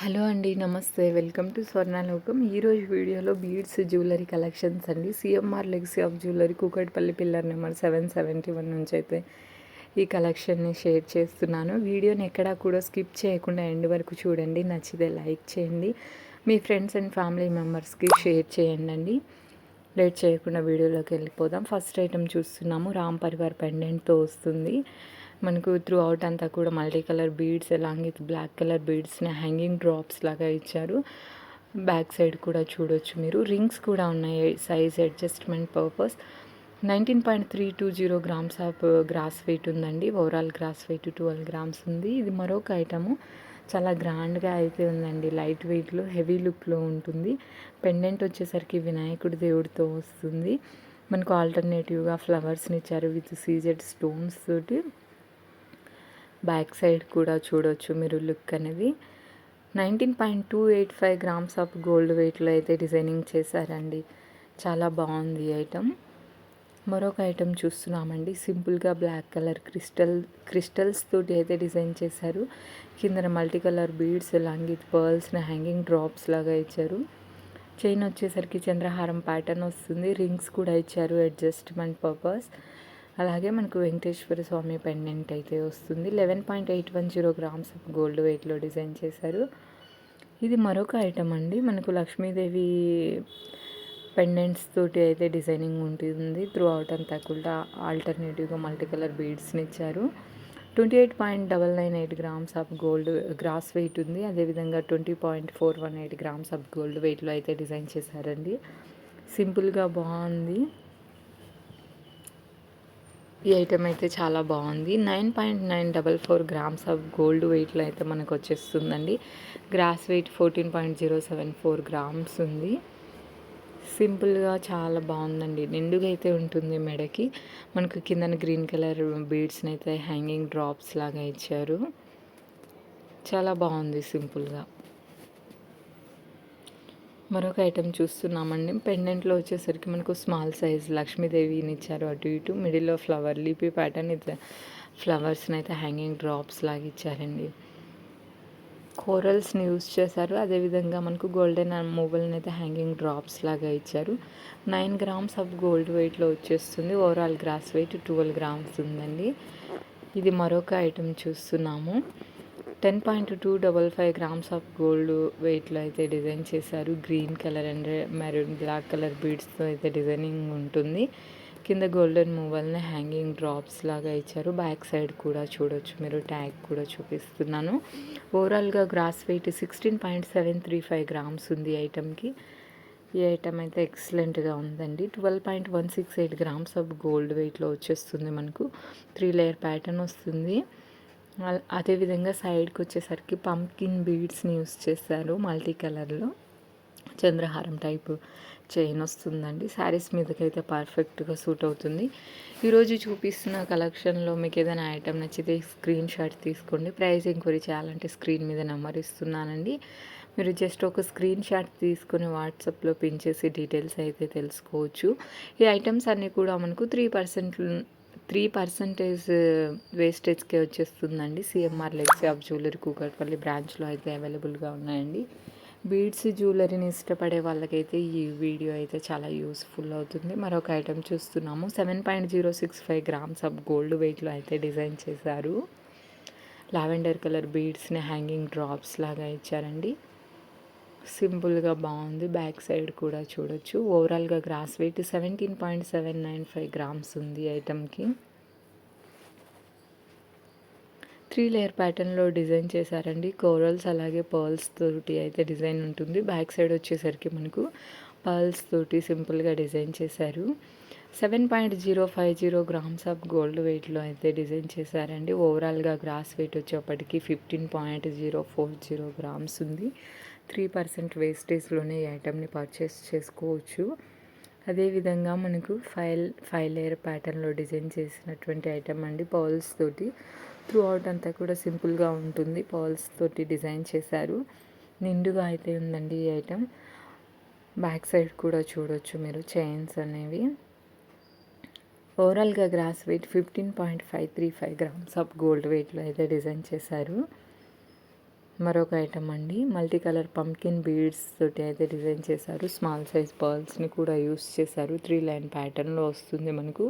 Hello అండి నమస్తే. Welcome to Swarnalokam. ఈరోజు వీడియోలో బీడ్స్ జ్యువెలరీ కలెక్షన్స్ అండి. CMR legacy of jewellery Kukatpally pillar number seven seventy one నుంచి అయితే ఈ కలెక్షన్ని షేర్ చేస్తున్నాను. వీడియోని ఎక్కడా కూడా స్కిప్ చేయకుండా ఎండ్ వరకు చూడండి. నచ్చితే లైక్ చేయండి. మీ ఫ్రెండ్స్ అండ్ ఫ్యామిలీ మెంబర్స్కి షేర్ చేయండి అండి లేట్ చేయకుండా వీడియోలోకి వెళ్ళిపోదాం. ఫస్ట్ ఐటమ్ చూస్తున్నాము. రామ్ పరివార్ పెండెంట్తో వస్తుంది. మనకు త్రూ అవుట్ అంతా కూడా multi colour beads along black colour బీడ్స్ని hanging drops లాగా ఇచ్చారు. బ్యాక్ సైడ్ కూడా చూడొచ్చు మీరు. రింగ్స్ కూడా ఉన్నాయి size adjustment purpose nineteen point three two zero grams of gross weight ఉందండి. Overall gross weight twelve grams ఉంది. ఇది మరొక ఐటము చాలా గ్రాండ్గా అయితే ఉందండి. లైట్ వెయిట్లో హెవీ లుక్లో ఉంటుంది. పెండెంట్ వచ్చేసరికి వినాయకుడి దేవుడితో వస్తుంది. మనకు ఆల్టర్నేటివ్గా ఫ్లవర్స్ని ఇచ్చారు విత్ సీజెడ్ స్టోన్స్ తోటి. బ్యాక్ సైడ్ కూడా చూడవచ్చు మీరు లుక్ అనేది. Nineteen point two eight five grams of gold వెయిట్లో అయితే డిజైనింగ్ చేశారండి. చాలా బాగుంది ఐటమ్ మరొక ఐటమ్ చూస్తున్నామండి. సింపుల్గా బ్లాక్ కలర్ క్రిస్టల్ క్రిస్టల్స్ తోటి అయితే డిజైన్ చేశారు. కింద మల్టీ కలర్ బీడ్స్ లాంగిత్ పర్ల్స్ని హ్యాంగింగ్ డ్రాప్స్ లాగా ఇచ్చారు. చైన్ వచ్చేసరికి చంద్రహారం ప్యాటర్న్ వస్తుంది. రింగ్స్ కూడా ఇచ్చారు అడ్జస్ట్మెంట్ పర్పస్. అలాగే మనకు వెంకటేశ్వర స్వామి పెండెంట్ అయితే వస్తుంది. Eleven point eight one zero grams gold వెయిట్లో డిజైన్ చేశారు. ఇది మరొక ఐటమ్ అండి. మనకు లక్ష్మీదేవి పెండెంట్స్ తోటి అయితే డిజైనింగ్ ఉంటుంది. త్రూ అవుట్ అంతా కూడా ఆల్టర్నేటివ్గా మల్టీ కలర్ బీడ్స్ని ఇచ్చారు. Twenty eight point double nine eight grams of gold gross weight ఉంది అదేవిధంగా twenty point four one eight grams of gold వెయిట్లో అయితే డిజైన్ చేశారండి. సింపుల్గా బాగుంది. ఈ ఐటెం అయితే చాలా బాగుంది. Nine point nine double four grams of gold వెయిట్లో అయితే మనకు వచ్చేస్తుందండి. Gross weight fourteen point zero seven four grams ఉంది. సింపుల్గా చాలా బాగుందండి. నిండుగా అయితే ఉంటుంది మెడకి. మనకు కిందన గ్రీన్ కలర్ బీడ్స్ని అయితే హ్యాంగింగ్ డ్రాప్స్ లాగా ఇచ్చారు. చాలా బాగుంది సింపుల్గా. మరొక ఐటెం చూస్తున్నామండి. పెండెంట్లో వచ్చేసరికి మనకు స్మాల్ సైజ్ లక్ష్మీదేవిని ఇచ్చారు. అటు ఇటు మిడిల్లో ఫ్లవర్ లీపీ ప్యాటర్న్ ఇది ఫ్లవర్స్ని అయితే హ్యాంగింగ్ డ్రాప్స్ లాగా ఇచ్చారండి. కోరల్స్ని యూస్ చేశారు. అదేవిధంగా మనకు గోల్డెన్ మూవల్ని అయితే హ్యాంగింగ్ డ్రాప్స్ లాగా ఇచ్చారు. నైన్ గ్రామ్స్ ఆఫ్ గోల్డ్ వెయిట్లో వచ్చేస్తుంది. Overall gross weight twelve grams ఉందండి. ఇది మరొక ఐటెం చూస్తున్నాము. Ten point two double five grams of gold వెయిట్లో అయితే డిజైన్ చేశారు. Green colour and maroon black colour బీడ్స్తో అయితే డిజైనింగ్ ఉంటుంది. కింద గోల్డెన్ మూవల్ని హ్యాంగింగ్ డ్రాప్స్ లాగా ఇచ్చారు. బ్యాక్ సైడ్ కూడా చూడొచ్చు. మీరు ట్యాగ్ కూడా చూపిస్తున్నాను. ఓవరాల్గా gross weight sixteen point seven three five grams ఉంది ఐటమ్కి ఈ ఐటమ్ అయితే ఎక్సలెంట్గా ఉందండి. Twelve point one six eight grams of gold వెయిట్లో వచ్చేస్తుంది మనకు. త్రీ లేయర్ ప్యాటర్న్ వస్తుంది. అదేవిధంగా సైడ్కి వచ్చేసరికి పంకిన్ బీడ్స్ని యూస్ చేశారు మల్టీ కలర్లో. చంద్రహారం టైపు చైన్ వస్తుందండి. శారీస్ మీదకైతే పర్ఫెక్ట్గా సూట్ అవుతుంది. ఈరోజు చూపిస్తున్న కలెక్షన్లో మీకు ఏదైనా ఐటమ్ నచ్చితే స్క్రీన్ షాట్ తీసుకోండి. ప్రైస్ ఎంక్వైరీ చేయాలంటే స్క్రీన్ మీద నెంబర్ ఇస్తున్నానండి. మీరు జస్ట్ ఒక స్క్రీన్ షాట్ తీసుకొని వాట్సాప్లో పిన్ చేసి డీటెయిల్స్ అయితే తెలుసుకోవచ్చు. ఈ ఐటమ్స్ అన్నీ కూడా మనకు త్రీ పర్సెంట్ త్రీ పర్సంటేజ్ వేస్టేజ్కే వచ్చేస్తుందండి. CMR legacy of jewellery Kukatpally బ్రాంచ్లో అయితే అవైలబుల్గా ఉన్నాయండి. బీడ్స్ జ్యువెలరీని ఇష్టపడే వాళ్ళకైతే ఈ వీడియో అయితే చాలా యూస్ఫుల్ అవుతుంది. మరొక ఐటెం చూస్తున్నాము. Seven point zero six five grams of gold వెయిట్లో అయితే డిజైన్ చేశారు. లావెండర్ కలర్ బీడ్స్ని హ్యాంగింగ్ డ్రాప్స్ లాగా ఇచ్చారండి. సింపుల్గా బాగుంది. బ్యాక్ సైడ్ కూడా చూడొచ్చు. ఓవరాల్గా gross weight seventeen point seven nine five grams ఉంది ఐటమ్కి త్రీ లేయర్ ప్యాటర్న్లో డిజైన్ చేశారండి. కోరల్స్ అలాగే పర్ల్స్ తోటి అయితే డిజైన్ ఉంటుంది. బ్యాక్ సైడ్ వచ్చేసరికి మనకు పర్ల్స్ తోటి సింపుల్గా డిజైన్ చేశారు. Seven point zero five zero grams of gold వెయిట్లో అయితే డిజైన్ చేశారండి. ఓవరాల్గా గ్రాస్ వెయిట్ వచ్చేప్పటికి fifteen point zero four zero grams ఉంది. త్రీ పర్సెంట్ వేస్టేజ్లోనే ఈ ఐటమ్ని పర్చేస్ చేసుకోవచ్చు. అదేవిధంగా మనకు ఫైల్ ఫైవ్ లేయర్ ప్యాటర్న్లో డిజైన్ చేసినటువంటి ఐటమ్ అండి. పర్ల్స్ తోటి త్రూ అవుట్ అంతా కూడా సింపుల్గా ఉంటుంది. పర్ల్స్ తోటి డిజైన్ చేశారు. నిండుగా అయితే ఉందండి ఈ ఐటమ్ బ్యాక్ సైడ్ కూడా చూడొచ్చు మీరు చైన్స్ అనేవి. ఓవరాల్గా gross weight fifteen point five three five grams of gold వెయిట్లో అయితే డిజైన్ చేశారు. మరొక ఐటమ్ అండి. మల్టీ కలర్ పంకిన్ బీడ్స్ తోటి అయితే డిజైన్ చేశారు. స్మాల్ సైజ్ పర్ల్స్ని కూడా యూస్ చేశారు. త్రీ లైన్ ప్యాటర్న్లో వస్తుంది మనకు.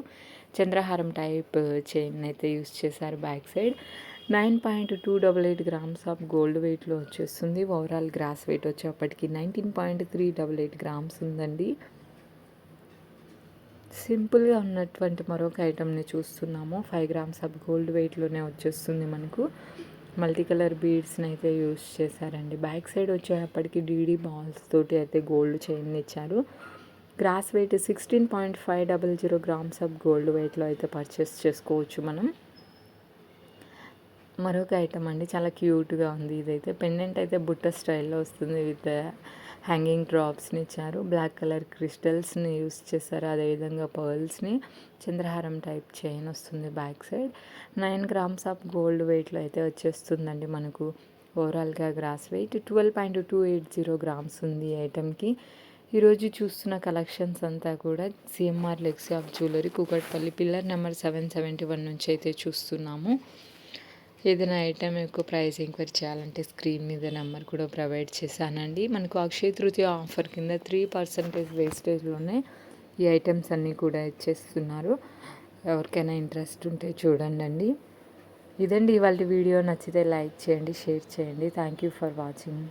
చంద్రహారం టైప్ చైన్ uh, అయితే యూస్ చేశారు back side nine point two double eight grams of gold వెయిట్లో వచ్చేస్తుంది. ఓవరాల్ గ్రాస్ వెయిట్ వచ్చేప్పటికి nineteen point three double eight grams ఉందండి. సింపుల్గా ఉన్నటువంటి మరొక ఐటమ్ని చూస్తున్నాము. ఫైవ్ గ్రామ్స్ ఆఫ్ గోల్డ్ వెయిట్లోనే వచ్చేస్తుంది మనకు. మల్టీ కలర్ బీడ్స్ని అయితే యూస్ చేశారండి. బ్యాక్ సైడ్ వచ్చేటప్పటికి డీడీ బాల్స్ తోటి అయితే గోల్డ్ చైన్ ఇచ్చారు. Gross weight sixteen point five double zero grams of gold వెయిట్లో అయితే పర్చేస్ చేసుకోవచ్చు మనం. మరొక ఐటమ్ అండి. చాలా క్యూట్గా ఉంది ఇదైతే. పెండెంట్ అయితే బుట్ట స్టైల్లో వస్తుంది విత్ హ్యాంగింగ్ డ్రాప్స్ని ఇచ్చారు. బ్లాక్ కలర్ క్రిస్టల్స్ని యూస్ చేశారు. అదేవిధంగా పర్ల్స్ని చంద్రహారం టైప్ చైన్ వస్తుంది back side nine grams of gold వెయిట్లో అయితే వచ్చేస్తుందండి మనకు. ఓవరాల్గా gross weight twelve point two eight zero grams ఉంది ఐటమ్కి ఈరోజు చూస్తున్న కలెక్షన్స్ అంతా కూడా CMR legacy of jewellery Kukatpally pillar number seven seventy one నుంచి అయితే చూస్తున్నాము. ఏదైనా ఐటమ్ ఎక్కువ ప్రైస్ ఎంక్వైరీ చేయాలంటే స్క్రీన్ మీద నెంబర్ కూడా ప్రొవైడ్ చేశానండి. మనకు అక్షయ తృతీయ ఆఫర్ కింద త్రీ పర్సెంటేజ్ వేస్టేజ్లోనే ఈ ఐటమ్స్ అన్నీ కూడా ఇచ్చేస్తున్నారు. ఎవరికైనా ఇంట్రెస్ట్ ఉంటే చూడండి అండి ఇదండి ఇవాళ వీడియో. నచ్చితే లైక్ చేయండి షేర్ చేయండి. Thank you for watching